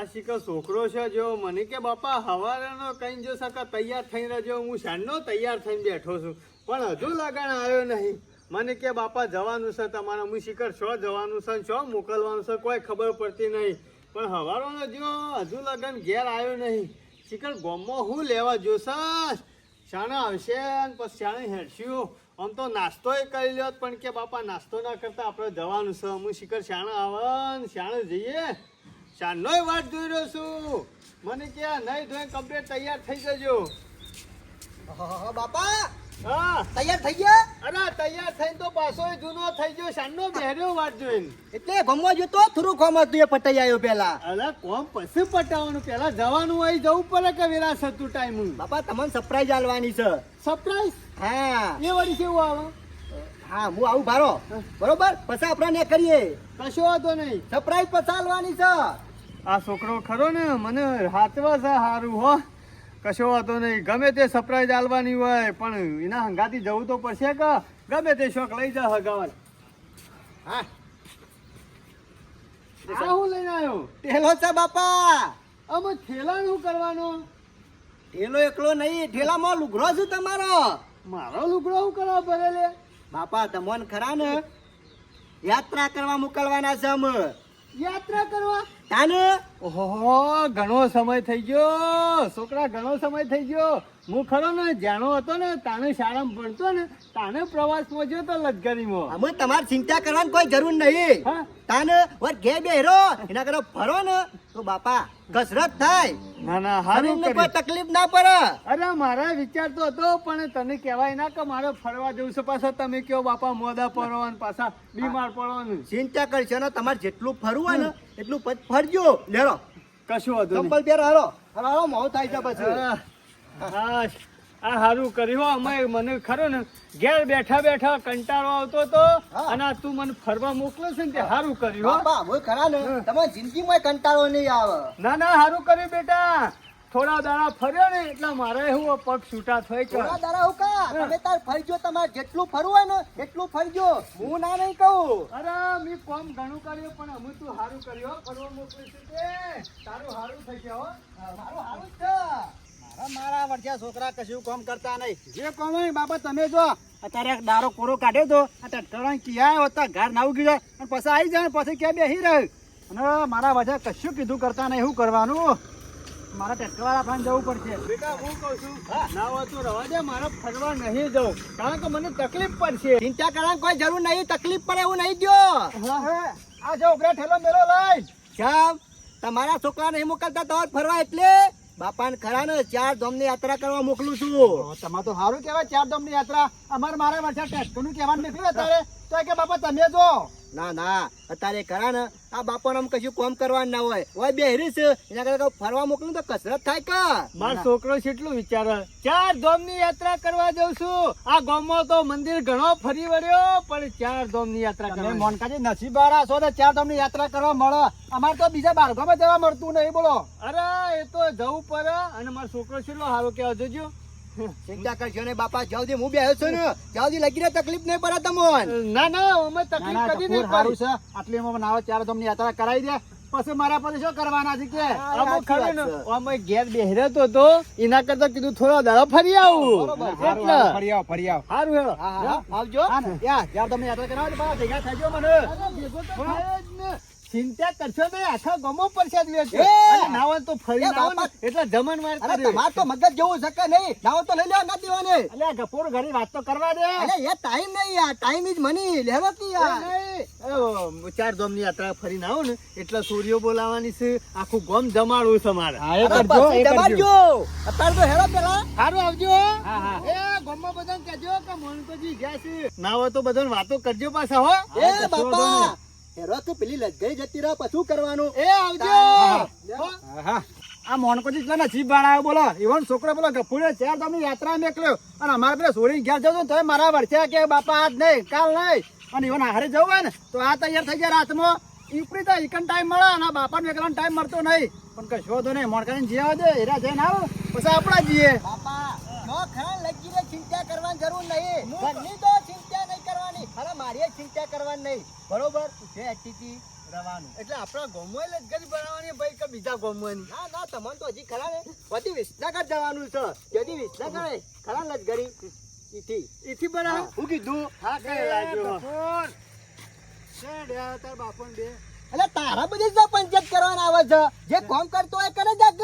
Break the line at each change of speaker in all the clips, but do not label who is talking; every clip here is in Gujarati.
આ શીખર છોકરો છે જો, મને કે બાપા, હવારેનો કઈ જો સકા તૈયાર થઈને જો હું શાનનો તૈયાર થઈને બેઠો છું. પણ હજુ લગન આવ્યો નહીં. મને કે બાપા, જવાનું છે તમારે. હું શિખર શો જવાનું છે શો મોકલવાનું છે? કોઈ ખબર પડતી નહીં. પણ હવારોનો જો હજુ લગન ઘેર આવ્યો નહીં. શિખર ગોમમાં હું લેવા જોશે શાણે આવશે ને પછી શાણે હેડશું. આમ તો નાસ્તોય કરી લ્યો પણ કે બાપા, નાસ્તો ના કરતા આપણે જવાનું છે. હું શિખર શાણે આવે શાણે જઈએ. શાનોય વાટ જોઈ રહ્યો છું. મને ક્યાં નહીં ધોઈ કમ્પ્લીટ તૈયાર થઈ જજો.
બાપા
હા.
તૈયાર થઈ ગયા?
અરે તૈયાર થઈને તો પાછો જૂનો થઈ ગયો. શાનનો બેહર્યો વાટ જોઈને.
એટલે ભમવા જો તો થોડું ખોમ હતું એ પટાઈ આવ્યો પેલા
અરે કોમ પછી પટાવવાનું? પેલા જવાનું હોય જવું પડે કે વિરાસ હતું ટાઈમ
બાપા તમને સરપ્રાઈઝ આલવાની છે.
સરપ્રાઈઝ
હા.
એ વળી કેવું આવે?
હા હું આવું ભારો. બરોબર? પછી આપણે ને કરીએ.
કશો વાંધો નહીં.
સરપ્રાઈઝ પછી આલવાની છે.
આ છોકરો ખરો ને મને હાથવા છે સારું હો. કશો વાંધો નહીં. ગમે તે સરપ્રાઈઝ આલવાની હોય પણ એના હંગાથી જવું તો પડશે કે? ગમે તે શોખ લઈ જા હગાવન
હા.
આ હું લઈને આવ્યો?
ઠેલો છે બાપા.
અમે ઠેલા શું કરવાનો?
ઠેલો એકલો નહીં ઠેલામાં લુગડો છું તમારો.
મારો લુગડો શું કરવા ભરે લે
બાપા તમોન ખરા ને? યાત્રા કરવા મોકલવાના છે અમે.
યાત્રા કરવા? ઘણો સમય થઈ ગયો. છોકરા ઘણો સમય થઈ ગયો. હું ખરો ને જાણો હતો ને તાને શાળામાં ભણતો ને તાને પ્રવાસ પહોંચ્યો તો લશ્કરીમાં
અમે તમારે ચિંતા કરવાની કોઈ જરૂર નહીં. તાને વર ઘે બેરો એના કરો ફરો ને તો બાપા કસરત થાય.
ના ના હારું
કોઈ તકલીફ ના પડે.
અરે મારા વિચાર તો હતો પણ તને કહેવાય ના કે મારે ફરવા જવું છે પાછા. તમે કયો બાપા મોદા પડો ને પાછા બીમાર પડો ને.
ચિંતા કરશો ને તમારે જેટલું ફરવું હોય ને એટલું ફરજો. લેરો.
કશું હતું.
ચંપલ પહેરો હારો હાલો. મોં થાય છે પછી.
આ હારું કર્યું. અમે મને ખરો ને ઘેર બેઠા બેઠા કંટાળો આવતો હતો અને તું મને ફરવા મોકલે છે ને તે હારું કર્યું હો.
બાપા ખરા ને. તમારી જિંદગીમાં કંટાળો નહીં આવે.
ના ના હારું કર્યું બેટા. થોડા દાડા ફર્યો ને એટલે મારે એવું પગ છૂટા થઈ
થોડા
ગયા
દાડા હું કા? તમે તાર ફરજો તમારે જેટલું ફરવું હોય ને એટલું ફરજો. હું ના નહીં કહું.
અરે મેં કોમ ઘણું કર્યું પણ અમે તું હારું કર્યું ફરવા મોકલીશું તે તારું હારું થઈ ગયો
મારું હારું જ છે. મારા મારા છોકરા કશું કામ કરતા નહીં. જે કામ હોય બાબા તમે જો. અત્યારે દારો કોરો કાઢ્યો તો કિયા હોતા ઘર નાવું અને પછી આવી જાય પછી ક્યાં બેસી રહ્યો અને મારા વજહ કશું કીધું કરતા નહીં. શું કરવાનું? મારા ટેક્ટરવાળા પણ જવું પડશે.
બેટા હું કહું છું ના હોય તો રવા દે મારે ફરવા નહીં જવું. કારણ કે મને તકલીફ પડશે.
ચિંતા કરવાની કોઈ જરૂર નહીં તકલીફ પડે એવું નહીં ગયો આ જો ઉભરા ઠેલો મેલો લઈ. શ્યામ તમારા છોકરા નહીં મોકલતા તો ફરવા એટલે. બાપાને ખરા ને, ચાર ધામની યાત્રા કરવા મોકલું છું. તમારે તો સારું કહેવાય, ચાર ધામની યાત્રા. અમારે મારા વર્ષે ટેસ્ટનું કહેવાનું નીકળ્યું અત્યારે? તો કે, બાપા, તમે જો. ના ના અત્યારે કરા ને આ બાપા આમ કશું કોમ કરવાનું ના હોય. હોય બેહરી છે એના કરતા ફરવા મોકલું તો કસરત થાય કા?
મારો છોકરો કેટલું વિચારે? ચાર ધામની યાત્રા કરવા જઉં છું. આ ગામમાં તો મંદિર ઘણો ફરી વળ્યો પણ ચાર ધામની યાત્રા
કરવા
કરવા.
મોનકાજી નસીબ વાળા છો ને ચાર ધામની યાત્રા કરવા મળે. અમારે તો બીજા બાળકોમાં જવા મળતું નહીં બોલો.
અરે એ તો જવું પડે. અને મારો છોકરો કેટલો સારો કહેવા જોજો.
ચિંતા કરશો ને બાપા જ્યાં હું બેહ્યો છું ને ત્યાં લગી તકલીફ નહીં પડે તમને.
ના ના અમે તકલીફ કદી નહીં પડી
આટલી અમે નાવા ચાર તમને યાત્રા કરાવી દે. પછી મારા પછી શું કરવાના છે કે?
અમે ઘેર બેહરતો તો એના કરતા કીધું થોડો દાડો ફરી આવું. એટલે.
ફરી આવ ફરી આવ.
સારું હેડો.
આવજો. યાર ધામની યાત્રા કરાવો ભેગા થજો મને.
ચિંતા કરશો નહીં આખા ગમો પરસાદ
એ!
અને તો ફરી
એ
આવો ને
બાપા!
એટલે જમણવાર
અરે તમાર તો મગજ જેવું શકે નહીં? નાવો તો લઈ લેવા ના દેવાને.
અલે ગપોર ઘરી વાત તો કરવા દે.
અરે એ ટાઈમ નહીં આ ટાઈમ ઇઝ મની લેવો કી આ
એ ચાર ધામની યાત્રા ફરી આવો ને એટલે સૂર્યો બોલાવાની છે. આખું ગમ જમાડવું છે મારે.
કરજો એ કરજો. અત્યારે તો હેરો પેલા.
સારું આવજો.
હા, હા.
એ ગામમાં બધાને કહેજો કે મોનકોજી ગયા છે. ના તો બધાને વાતો કરજો પાછા હો.
એ બાપા! હેરો તો પેલી લજગઈ જતી રહે પછી કરવાનું?
એ આવજો!
આ
મોનકો
આ મોનકોજી જીભ ભાડા વાળા બોલો. ઈવન છોકરો બોલો ગફુરે ચાર તમને યાત્રા નીકળ્યો અને અમારે પેલા સોરી ઘેર જતો તો મારા વર્ષે કે બાપા આજ નહીં કાલ નહીં. અને ઈવન હારે જવું હોય ને તો આ તૈયાર થઈ ગયા રાતમાં. ઈપડી તો એકન ટાઈમ મળે અને બાપા ને ટાઈમ મળતો નહીં. પણ કઈ શોધો નહીં મોણકાની જીવા દે એરા જઈને આવો. પછી આપણા જઈએ. બાપા જો ખરા લગીને ચિંતા કરવાની જરૂર નહીં. ઘરની તો ચિંતા કરવાની નહીં. બરોબર? જે હતી રવાનું.
એટલે આપણા ગોમોય લજગરી બનાવવાની ભાઈ કે બીજા ગામમાં
ના ના તમને તો હજી ખરા ને. પછી વિસનગર જવાનું છે. જેથી વિસનગર ખરા લજગરી ઈથી.
ઈથી બનાવ
હું
કીધું. હા કઈ લાગ્યો?
એટલે તારા બધી જ પંચાયત કરવાના આવે છે. જે કામ કરતો હોય કરે જાક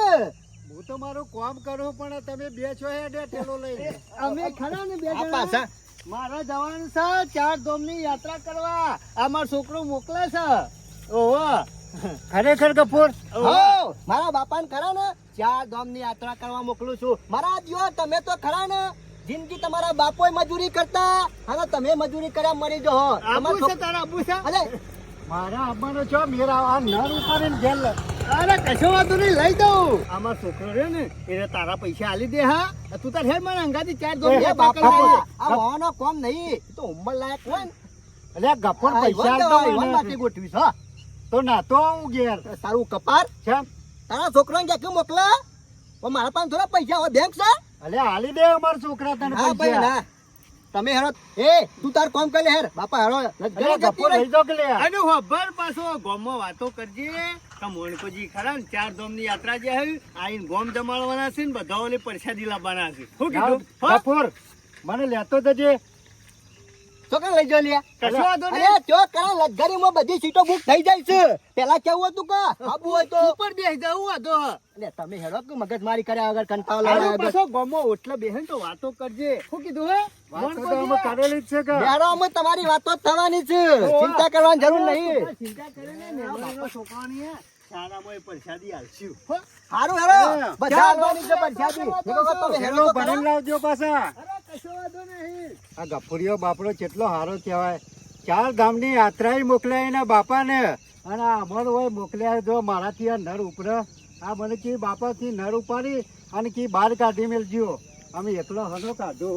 હું તો મારું કામ કરું પણ તમે બે છો હેડે ઠેલો લઈને.
અમે ખરા ને બે જણા?
પાછા
મારા જવાનું છે ચાર ધોમની યાત્રા કરવા. આ મારો છોકરો મોકલે છે. ઓહો.
ખરેખર કપૂર?
મારા બાપાને ખરા ને? ચાર ધોમની યાત્રા કરવા મોકલું છું. મારા જો તમે તો ખરા ને? જિંદગી તમારા બાપોએ મજૂરી કરતા. હવે તમે મજૂરી કર્યા મરી જો
આબુ છે તારા આબુ છે?
અરે
મારા આવવાનો છો મેરા આ નર ઉપાડીને જેલ.
અરે કશો વાંધો નહીં લઈ દઉં આમાં છોકરો રહ્યો ને એને તારા પૈસા આલી દે હા? તું તાર હેર મને અંગાથી ચાર
દો
બે
બાપા આ મોહનો કોમ નહીં તો ઉંમર લાયક હોય ને.
એટલે ગફુર પૈસા આલતો
તો
મને.
માટે ગોઠવીશ, હા.
તો નાતો હું ઘેર.
તારું કપાર.
છે
તારા છોકરાને ક્યાંક મોકલા? મારા પાસે થોડા પૈસા હોય બેંક છે?
અલ્યા હાલી દે અમારા છોકરા તને પૈસા.
ના. તમે હેરો એ તું તાર કોમ કરી હેર બાપા હેરો
ગફુર લઈ જાઓ કે લે?
અને ખબર પાછો ગોમો વાતો કરજે. કે મોણકોજી ખરા ને ચાર ધામની યાત્રા જે આવી આઈન ગોમ જમાડવાના છે ને બધા ઓલી પરસાદી લાવવાના છે. શું કીધું?
બપોર મને લેતો જજે.
કે લઈ જો લે
કશો વાંધો
અરે
નહીં
ચો કરા લગરીમાં બધી સીટો બુક થઈ જાય છે. પેલા કેવું હતું કે આબુ હોય તો.
ઉપર બેસી જવું હતો
એટલે તમે હેડો કે મગજ મારી કર્યા વગર કંટાળો વગર.
પાછો ગોમો ઓટલે બેહન તો વાતો કરજે. શું કીધું હે?
વાત તો
મોણકોજી?
અમે કરેલી જ છે કે
બેરો અમે તમારી વાતો થવાની છે ચિંતા કરવાની જરૂર નહીં
ચિંતા કરે ને મહેમાનોના છોકરાઓની હે, શાળામાં એ પરસાદી આલશું. હો?
હારું હેરો
હા.
બધા આવવાની છે પરસાદી. એક વખત તમે હેરો
હેલો
તો
ભરીને
ખરા.
લાવજો પાછા
અરે કશો વાંધો નહીં.
આ ગફુરિયો બાપડો કેટલો સારો કહેવાય ચાર ગામની યાત્રાએ મોકલ્યા એના બાપાને અને અમર હોય મોકલ્યા જો મારાથી આ નર ઉપર આ મને કી બાપાથી નર ઉપાડી અને કી બહાર કાઢી મેલજો અમે એકલો હનો કાઢો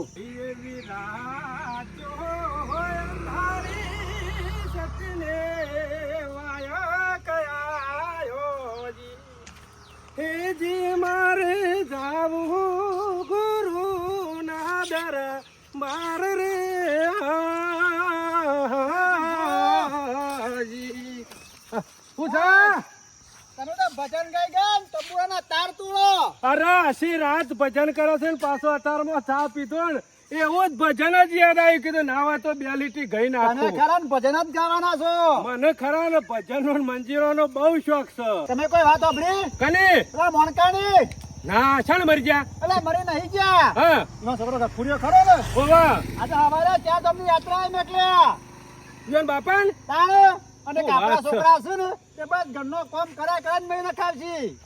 હેજી મારે જાવું ગુરુ ના દર માર રે. પૂછા
ભજન ગાઈ ગયા ને તંબુરાના તાર તોડો.
અરે આશી રાત ભજન કરો છે ને પાછો અતારમાં ચા પીધો ને એવું જ ભજન જ યાદ આવ્યું. કીધું નાવા તો બે લીટી ગઈ
તમે ખરા ભજન જ ગાવાના છો?
મને ખરા ને ભજન નો મંજીરો નો બહુ શોખ છે.
તમે કોઈ વાત સાંભળી?
કની?
પેલા મોણકાની?
ના છણ મરી ગયા.
એટલે મરી નહીં ગયા?
હા.
છોકરો ગફુરિયો ખરો ને?
ઓવા
આજે અમારે ત્યાં તમને યાત્રા એમ
એટલે બાપા
તાણે? અને કાપડા છોકરા છે ને તે બસ ઘરનો કામ કરાય કરાય જ મહિને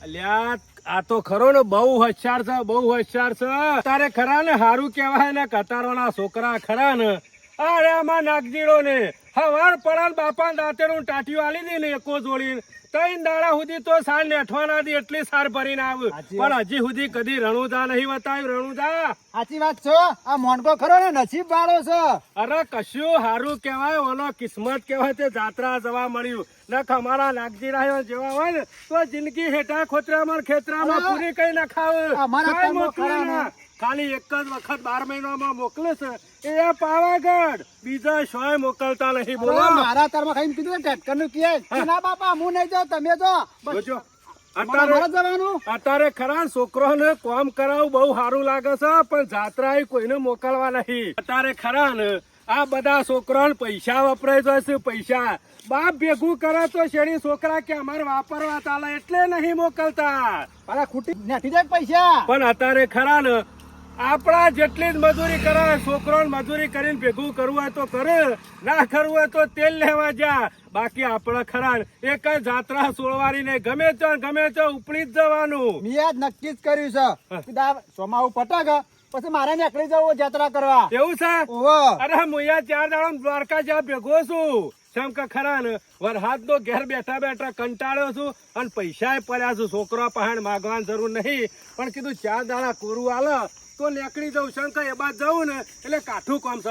અલ્યા આ તો ખરો ને બહુ હોશિયાર છે બહુ હોશિયાર છે. તારે ખરા ને હારું કહેવાય ને કતારવાના છોકરા ખરા ને. અરે આમાં નાગજીડો ને. હવાર પડાલ બાપા દાંતેનું ટાટિયું આલી દે ને એકો જોડી. ત્રણ દાડા સુધી તો સાર નેઠવાના દી એટલી સાર ભરીને આવ. પણ હજી સુધી કદી રણુદા નહીં બતાવ્યું રણુદા.
સાચી વાત છો? આ મોનકો ખરો ને નસીબ વાળો છે.
અરે કશું હારું કહેવાય ઓલો કિસ્મત કહેવાય તે જાત્રા જવા મળ્યું. નખ અમારા નાગજીરાયો જેવા હોય ને તો જિંદગી હેઠા ખોતરામાં ખેતરામાં પૂરી કઈ નખાવ. ખાવ
અમારા
ખાલી એક જ વખત બાર મહિનામાં મોકલે છે. એ પાવાગઢ. બીજા શોય મોકલતા નહીં બોલો.
મારા તારમાં ખાઈને કીધું ટેટકરનું કહે ના બાપા હું નહીં જાઉં તમે જો
અત્યારે ખરા છોકરોને કામ કરાવવું બહુ સારું લાગે છે પણ જાત્રા કોઈને મોકલવા નહીં. અત્યારે ખરા ને આ બધા છોકરાને પૈસા વપરાય છે પૈસા? બાપ ભેગું કરે તો શેરી છોકરા કે અમારે વાપરવા ચાલે એટલે નહીં મોકલતા.
ખૂટી નાખી જાય પૈસા.
પણ અત્યારે ખરા ને આપણા જેટલી જ મજૂરી કરે છોકરોને મજૂરી કરીને ભેગું કરવું હોય તો કરે ના કરવું હોય તો તેલ લેવા જા. બાકી આપણે ખરા એક જ જાત્રા સોળવારી ને ગમે તો ગમે તો ઉપડી જ જવાનું.
મેં નક્કી જ કર્યું છે સોમાવું પટક પછી મારે નીકળી જવું જાત્રા કરવા.
એવું છે? અરે હું અહીંયા ચાર દાડો દ્વારકા જ્યાં ભેગો છું. શેમ કે ખરા ને વરહાદ નો ઘેર બેઠા બેઠા કંટાળ્યો છું અને પૈસા પડ્યા છું. છોકરા પહાણ માગવાની જરૂર નહીં. પણ કીધું ચાર દાડા કોરું આલે. તો નીકળી જવું શંકર એ બાદ જવું ને એટલે કાઠું કામ
તો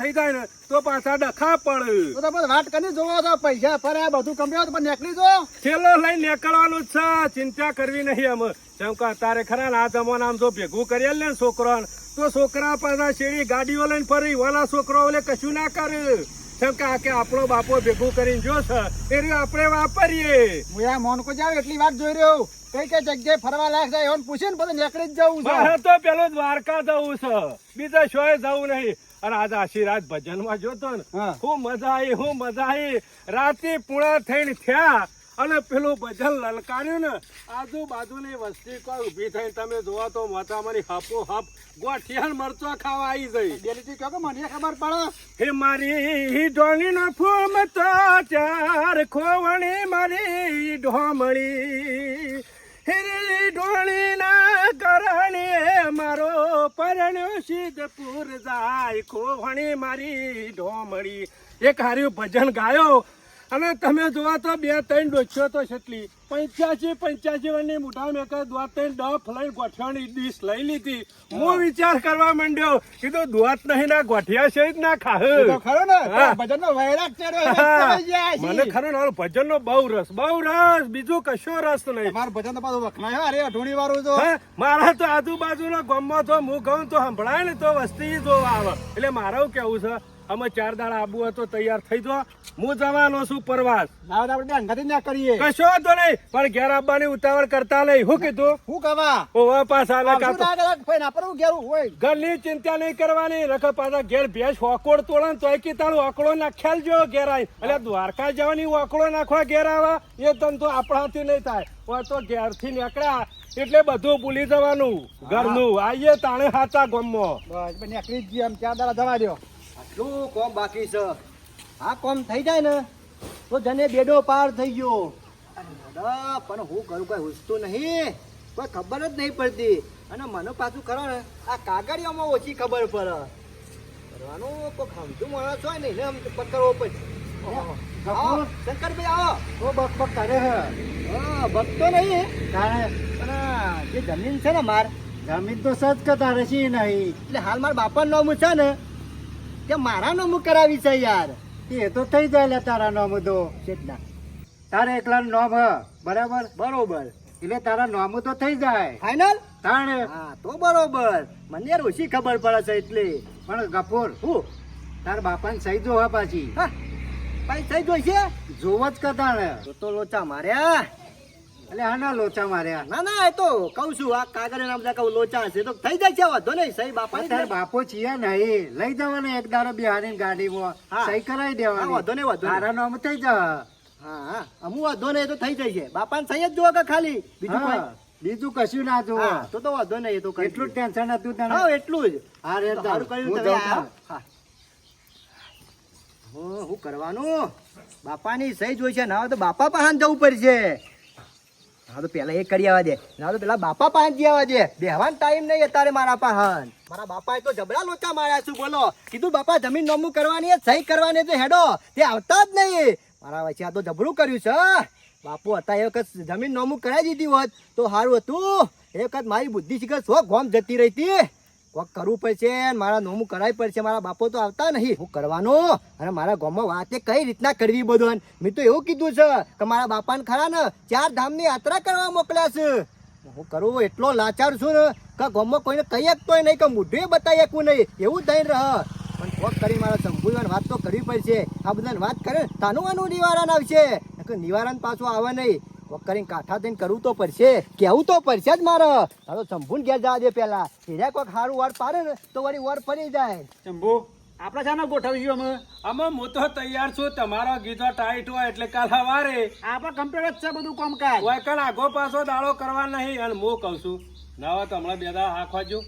થઈ જાય ને તો પાછા ડખા પડે.
તો વાટ કરી જોવો તો પૈસા ફરે બધું કમ્યો પણ નીકળી જો
છેલ્લો લઈને નીકળવાનું છે ચિંતા કરવી નહીં અમે. જેમ તારે ખરા આ આમ જો ભેગું કરી લે ને છોકરા તો છોકરા પાછા શેરી ગાડીઓ લઈને ફરી વાલા છોકરો ઓલે કશું ના કરે. શંકા કે આ કે આપણો બાપો ભેગું કરીને જો છે એ આપણે વાપરીએ.
હું આ મોનકો જાવ એટલી વાત જોઈ રહ્યો. કઈ કઈ જગ્યાએ ફરવા લાયક છે? એવું પૂછીને પછી નીકળી જ જવું છે.
તો પેલો દ્વારકા જવું છે. બીજા શોએ જવું નહીં. અને આજે આશીર્વાદ ભજન ભજનમાં જોતો ને
હું.
મજા આવી હું મજા આવી રાતે પૂણા થઈને થયા અને પેલું ભજન લલકાર્યું ને આજુબાજુની વસ્તી કોઈ ઊભી થઈ. તમે જોવા તો માતામારી હાપો હાપ ગોઠિયાન મરચો ખાવા આવી જઈ.
ડેલીથી કહો કે મને ખબર પડે.
હે મારી ઢોંગી નો ફૂમ તો ચાર ખોવણી મારી ઢોમણી હિરલી ઢોણીના કરણે મારો પરણ્યો સિદ્ધપુર જાય. ખોવણી મારી ઢોમણી એક હાર્યું ભજન ગાયો. અને તમે જોવા તો બે ત્રણ ડોચ્યો તો છેટલી પંચ્યાસી પંચ્યાસી વર્ષની મોટા મેકર દ્વાર ત્રણ ડફ લઈ ગોઠવાની ડીશ લઈ લીધી. હું. વિચાર કરવા માંડ્યો કીધું દોત નહીં ના ગોઠિયા છે જ ના ખાહ.
ખરો ને.
ભજન
ભજનનો વૈરાગ.
મને ખરો ને ભજન નો બહુ રસ બહુ રસ. બીજું કશો રસ નહીં.
મારું ભજન તો પાછું વખણાય અરે અઢોણી વાળું તો
મારા તો આજુબાજુના ગામમાં તો હું કહું તો સંભળાય ને તો વસ્તી જો આવે. એટલે મારું કેવું છે? અમે ચાર દાડા આબુ હતો તૈયાર થઈ જો. હું જવાનો છું પરવાસ.
ના આપણે અંગાથી ના કરીએ.
કશો તો નહીં પણ ઘેર આવવાની ઉતાવળ કરતા નહીં શું કીધું?
હું કવા
ઓવા કાકો.
ના પરવું ઘેરું હોય.
ઘરની ચિંતા નહીં કરવાની રખ પાછા ઘેર ભેંસ હોકોડ તોડે તોય કી તારું ઓકળો નાખ્યાલ જો ઘેર આવી એટલે દ્વારકા જવાની ઓકળો નાખવા ઘેર આવા એ તન તો આપણાથી નહીં થાય. હોય તો ઘેરથી નીકળ્યા એટલે બધું ભૂલી જવાનું. ઘરનું. આઈએ તાણે હાચા ગમમાં
બસ નીકળી જ આમ ચાર દાડા જવા દ્યો.
આટલું કોમ બાકી છે? આ કોમ થઈ જાય ને તો જને બેડો પાર થઈ ગયો. પણ હું કરું કઈ હુસતું નહીં. કોઈ ખબર જ નહીં પડતી. અને મને પાછું કરો ને આ કાગળિયામાં ઓછી ખબર પડે. કરવાનું કોઈ સમજુ માણસ હોય ને એને આમ પકડવો પડશે આવો. શંકરભાઈ આવો.
તો બક બક કરે હે.
ભક્તો નહીં.
તારે.
પણ જે જમીન છે ને માર
જમીન તો સજ કે તારે છે નહીં.
એટલે હાલ મારા બાપાનું નામ છે ને કે મારા નામ કરાવી છે યાર.
એ તો થઈ જાય લે તારા નામ તો.
કેટલા?
તારે એકલા નામ હ બરાબર?
બરોબર.
એટલે તારા નામ તો થઈ જાય.
ફાઈનલ
તાણે?
હા તો બરોબર. મને ઓછી ખબર પડે છે એટલે.
પણ ગફોર
હું?
તારા બાપાને સહી જો હા પાછી.
હા. ભાઈ થઈ જોઈ છે
જોવો જ કદાણે.
તો લોચા માર્યા.
એટલે આના લોચા માર્યા.
ના ના એ તો કહું છું આ કાગળ બધા કહું લોચા છે. તો થઈ જાય છે વાંધો નહીં સહી બાપા
પણ બાપો છીએ નહીં. લઈ જવાના એક દારો બિહારી ગાડીમાં. સહી કરાવી
હા, વાંધો નહીં, વાંધો
તારા નામ થઈ જા
હા હા. અમુ વાંધો નહીં તો થઈ જાય છે. બાપાને સહી જ જોવા કે ખાલી. બીજું
બીજું કશું ના જોવો
તો તો વાંધો નહીં તો
એટલું ટેન્શન હતું તને?
હા એટલું જ.
હા રે
સારું કર્યું
હું
તમે. હા. હું કરવાનું? બાપાની સહી જોઈ છે ના તો બાપા પાસે જવું પડશે. હા તો પેલા એ કરી આવવા દે. ના તો પેલા બાપા પાંચ જઈ આવવા દે. બેહવાનો ટાઈમ નહીં અત્યારે મારા પાસે મારા બાપાએ તો જબરા લોચા માર્યા છું, બોલો. કીધું, બાપા, જમીન નોમું કરવાની સહી કરવાની તો હેડો. તે આવતા જ નહીં. મારા વચ્ચે આ તો જબરું કર્યું છે બાપુ હતા, એ વખત જમીન નોમું કરાવી દીધી હોત તો સારું હતું. એ વખત મારી બુદ્ધિ શીખર સો ગોમ જતી રહી હતી. કોક કરવું પડશે મારા નોમું કરાવી પડશે. મારા બાપો તો આવતા નહીં. હું કરવાનો? અને મારા ગામમાં વાતે કઈ રીતના કરવી બધું મેં તો એવું કીધું છે કે મારા બાપાને ખરા ને ચાર ધામની યાત્રા કરવા મોકલ્યા છે. હું કરું એટલો લાચાર છું ને કે ગામમાં કોઈને કહી શકતો નહીં, કે મૂઢે બતાવી શકું નહીં. એવું થઈને રહ. પણ કોક કરી મારા સંભુવાની વાત તો કરવી પડશે. આ બધાને વાત કરે તાનું આનું નિવારણ આવશે. નિવારણ પાછું આવે નહીં. કરીને કાંઠા થઈને કરવું તો પડશે. કેવું તો પડશે જ મારે. તારો સંભુન ઘેર જવા દે પેલા એના કોઈક સારું વાર પાડે ને તો વળી વાર પડી જાય.
શંભુ આપણે શાનો ગોઠવીશું અમે.
આમાં હું તો તૈયાર છું. તમારો ગીતો ટાઈટ હોય એટલે કાલ સવારે.
આપણે કમ્પ્લીટ જ છે બધું કામકાજ.
હોય કાલ આગો પાછો દાડો કરવા નહીં. અને હું કહું છું ના હોય તો હમણાં બે દાડા હાંખવા જો.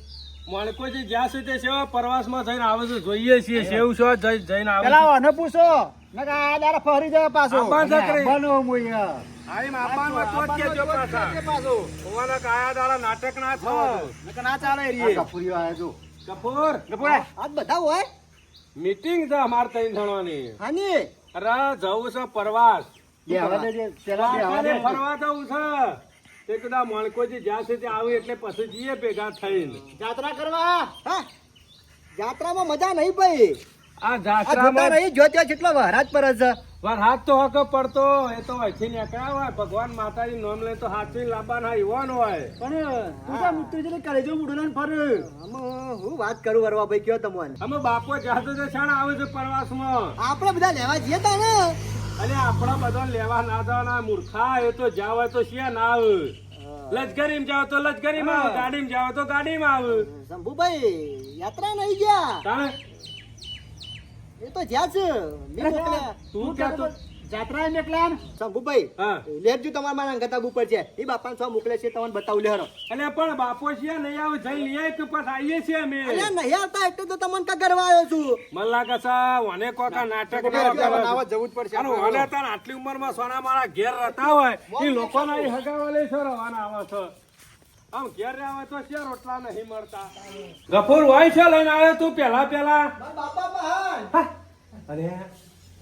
માણકોજી જ્યાં સુધી સેવા પ્રવાસમાં થઈને આવે છે જોઈએ છીએ. સેવ છો જઈને આવે
પેલા પૂછો. મેં આ દાડા ફરી જાય પાછો.
બંધ કરી.
બનો મુય
જ નાટક ના થવા
ના ચાલે રે કપૂરીઓ
કપૂર.
આજ બધા હોય.
મીટિંગ છે અમારે તઈ જણવાની
હાની.
અરે જવું છે પ્રવાસ. ફરવા જવું છે. તે કદાચ માણકોજી જ્યાં સુધી આવે એટલે પછી જઈએ ભેગા થઈને.
જાત્રા કરવા.
હા. જાત્રામાં મજા નહીં ભાઈ
આ જાત્રામાં
રહી જો ત્યાં જેટલો વહરાજ પર છે
હાથ તો હક પડતો એ તો અહીંથી નીકળ્યા હોય. ભગવાન માતાજી નામ લે તો હાથી લાવવાના યુવાન હોય.
પણ તું તો મિત્ર જેને કલેજો મુડો ને ફર હું વાત કરું વરવા ભાઈ કયો તમને
અમે બાપો જાતો છે શાણ આવે છે પ્રવાસમાં.
આપણે બધા લેવા જઈએ તા ને.
અને આપણા બધા લેવા ના જવાના મૂર્ખા એ તો જાવ તો શિયા ના આવે. લશ્કરીમાં જાવ તો લશ્કરીમાં આવે ગાડીમાં જાવ તો ગાડીમાં આવે.
શંભુભાઈ યાત્રા નહીં ગયા. એ તો જ્યાં છે. મેં મોકલ્યા.
તું કહેતો
જાત્રા નીકળ્યા ને?
શંભુભાઈ
હા.
લેજો તમારા મારા અંગત ઉપર છે. એ બાપા છો મોકલે છે તમને બતાવું લેરો
એટલે પણ બાપો છે નહીં આવે જઈ લઈએ કે પછી આવીએ છીએ અમે?
અરે નહીં આવતા એટલે તો તમને કા કરવા આવ્યો છું?
મને લાગે છે વને કોકા નાટક ના કરે.
જવું જ પડશે.
અને વને તાર આટલી ઉંમરમાં સોના મારા ઘેર રહેતા હોય એ લોકોના એ હગાવાલે છે રવાના આવે છે. આમ ઘેર આવે તો છે રોટલા નહીં મળતા. ગફુર હોય છે લઈને આવે તું પેલા પેલા
બાપા
અરે.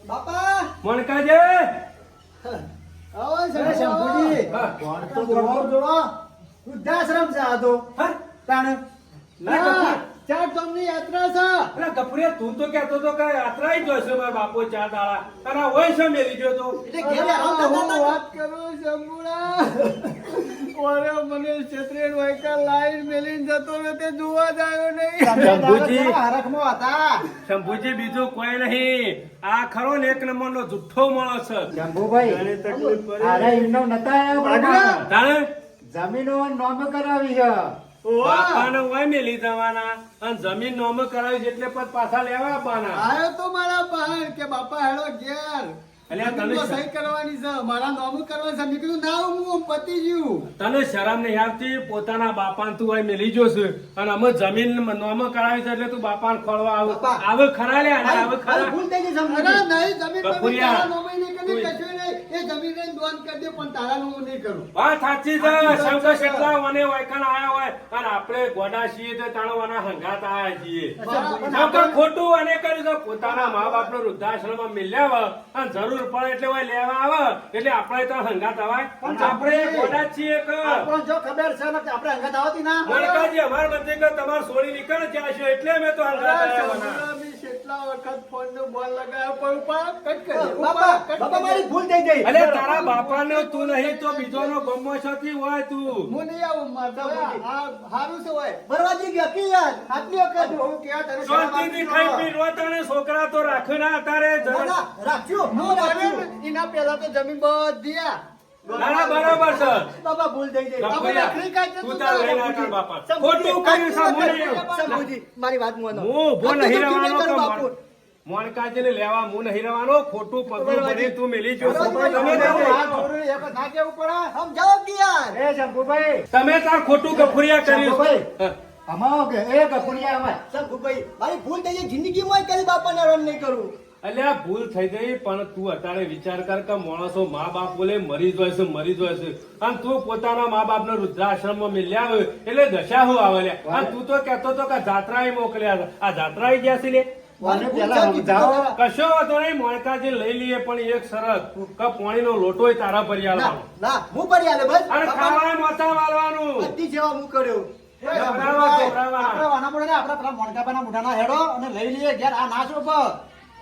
બાપા.
મણકાજે
આવો શંભુજી.
કોણ તો જોવો? વૃદ્ધાશ્રમ છે આ તો.
હા?
તાણે.
ના, ગફુર.
ચાર ધામની યાત્રા છે.
અરે ગફુરિયા, તું તો કહેતો તો કે યાત્રા જ જોશે મારા બાપો ચાર દાડા. તારા હોય છે મેલી લીધો તો.
એટલે ઘેર આરામ કરતા.
વાત કરું શંભુડા ઓરે મને ક્ષત્રિય વાયકા લાઈન મેલીન જતો ને તે જોવા જાયો નહીં.
શંભુજી.
હરખમાં હતા.
શંભુજી બીજું કોઈ નહીં. આ ખરો ને એક નંબરનો જુઠ્ઠો માણસ છે.
શંભુભાઈ, અરે એમનો નતા આવ્યા જમીનો નોમ કરાવી છે.
બાપાને હોય મેલી જવાના અને જમીન નોમ કરાવી એટલે પછી પાછા લેવા આવવાના
આવ્યો તો મારા બહાર કે બાપા હેડો ઘેર.
તને
જમીન તો
શ-
સહી કરવાની છે. મારા નામું કરવાનું છે. મેં ના હું પતી ગયું
તને શરમ નહીં આવતી પોતાના બાપાને તું હોય મેલી જોશે અને અમે જમીન નોમ કરાવી છે એટલે તું બાપાને ખોળવા આવ આવે ખરા લે આવે ખરા.
ભૂલ થઈ ગઈ
અરે નહીં જમીન પર
બપોરિયા.
નહીં કરી કશું નહીં એ જમીન ને દોન કરી દે પણ તારા હું નહીં કરું.
વાત સાચી છે. શંકર
છે.
શેઠલા વને વાયકાણ આયા હોય અને આપણે ગોડા છીએ તો તાણવાના હંગાત આયા છીએ. શંકર ખોટું અને કર્યું છે. પોતાના મા બાપને વૃદ્ધાશ્રમમાં મિલ્યા હોય અને જરૂર પડે એટલે હોય લેવા આવે એટલે આપણે તો હંગાત આવાય. આપણે ગોડા છીએ કે
આપણને જો ખબર છે ને આપણે હંગાત આવતી ના
મોનિકાજી, અમાર વચ્ચે કે તમારે સોળી નીકળ ત્યાં છે એટલે મેં તો હંગાત આયા હોના.
શંભુડા બી કેટલા વખત ફોન નો બોલ લગાવ્યો પણ ઉપર કટ કરી
બાપા બાપા મારી ભૂલ થઈ ગઈ.
અલે તારા બાપાને તું નહીં તો બીજોનો ગમો છતી હોય તું.
હું નહીં આવું આ હારું છે હોય
ભરવાજી ગયા કે યાર? આટલી વખત?
હું ક્યાં તને શાંતિ
શાંતિથી ખાઈ પી રો તને છોકરા તો રાખ્યો ના તારે
ના, ના, રાખ્યું
હું
રાખ્યો
એના પહેલા તો જમીન બધી આ.
ના, ના, બરાબર છે.
બાપા ભૂલ થઈ ગઈ.
કાઢજે
તું તાર
તાર
બાપા. ખોટું કર્યું છે,
મારી વાત માનો.
હું ઊભો નહીં રહેવાનો
બાપુ.
મોણ- મોણકાજીને લેવા હું નહીં રહેવાનો ખોટું પગલું ભરી તું મિલી જો તમે તાર-
હાથ જોડું એક જ ના કેવું પડે
સમજાવો કે યાર
એ શંભુભાઈ
તમે તાર ખોટું ગફુરિયા કર્યું.
અમારો કે એ ગફુરિયા અમાર.
શંભુભાઈ મારી ભૂલ થઈ ગઈ. જિંદગીમાં કદી બાપાને રન નહીં કરું.
અલ્યા ભૂલ થઈ ગઈ પણ તું અત્યારે વિચાર કર કે માણસો મા બાપ બોલે મરી જાય છે મરી જાય છે. અને તું પોતાના મા બાપ ને વૃદ્ધાશ્રમમાં મિલ્યા હોય એટલે દશા હું આવે અને તું તો કેતો તો કે જાત્રા મોકલ્યા આ જાત્રા ગયા છે કશો વાંધો નહીં મોણકાજી લઈ લઈએ પણ એક શરત કે પાણીનો લોટોય તારા પર
ના
આલવાનો.
ના હું પડી આલે બસ.
અને ખાવાય મોતા વાળવાનું.
બધી જેવા હું કર્યો.
આપણે મોઢાના હેડો અને લઈ લઈએ ઘેર. આ નાચ ઉપર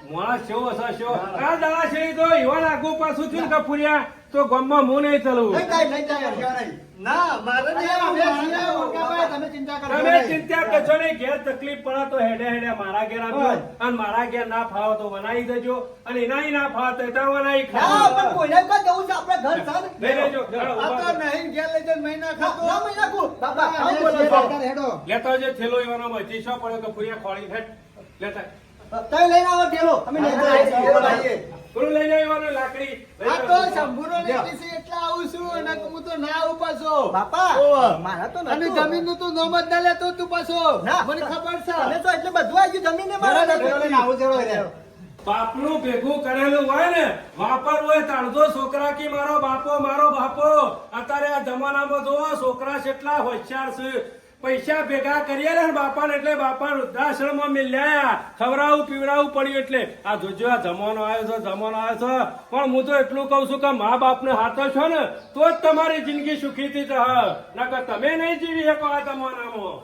માણસ કેવો હશે કેવો આ દાડા છે તો એવા લાગુ પાછું થયું ને તો ગામમાં હું નહીં ચલું.
નહીં થાય નહીં થાય કહેવા નહીં.
ના મારે
તમે ચિંતા
કરશો નહીં ઘેર તકલીફ પડે તો હેડે હેડે મારા ઘેર આવજો અને મારા ઘેર ના ફાવો તો બનાવી દેજો. અને એના ના ફાવો તો તાર બનાવી
ના
ખાજો
પણ જવું છે આપણે ઘર છે
લઈ લેજો ચાલો,
આ
ઊભા
તો
થો.
નહીં ઘેર લઈ જઈને મહિના ખાતો.
ના મહિના કુ. બાપા
અમે
બોલો
છીએ
છો.
અત્યારે હેડો.
લેતા આવજો થેલો એવાનો માંથી શું પડ્યો કે ફૂરિયા ખોળી ફેટ. લેતા
તમે લઈને આવો ઠેલો. અમે લઈને.
થોડું લઈ જાય લાકડી
આ તો શંભુનો ને કિસ્સે એટલે આવું છું અને હું તો ના આવું પાછો
બાપા મારા તો
અને જમીનનું તું નોમત ના લેતો તું પાછો. મને ખબર છે.
અને તો એટલે બધું આવી ગયું જમીને મારા
લઈને આવું હેડો.
બાપનું ભેગું કરેલું હોય ને વાપર હોય તાણજો છોકરા કી મારો બાપો મારો બાપો. અત્યારે આ જમાનામાં જોવો છોકરા કેટલા હોશિયાર છે. પૈસા ભેગા કરીએ ને બાપાને એટલે બાપા વૃદ્ધાશ્રમમાં મિલ્યા. ખવડાવું, પીવડાવું પડ્યું એટલે. આ જોજો, આ જમાનો આવ્યો છે, જમાનો આવ્યો છે. પણ હું તો એટલું કહું છું કે મા બાપને હાથો છો ને, તો જ તમારી જિંદગી સુખીથી રહે નકર તમે નહીં જીવી શકો આ જમાનામાં.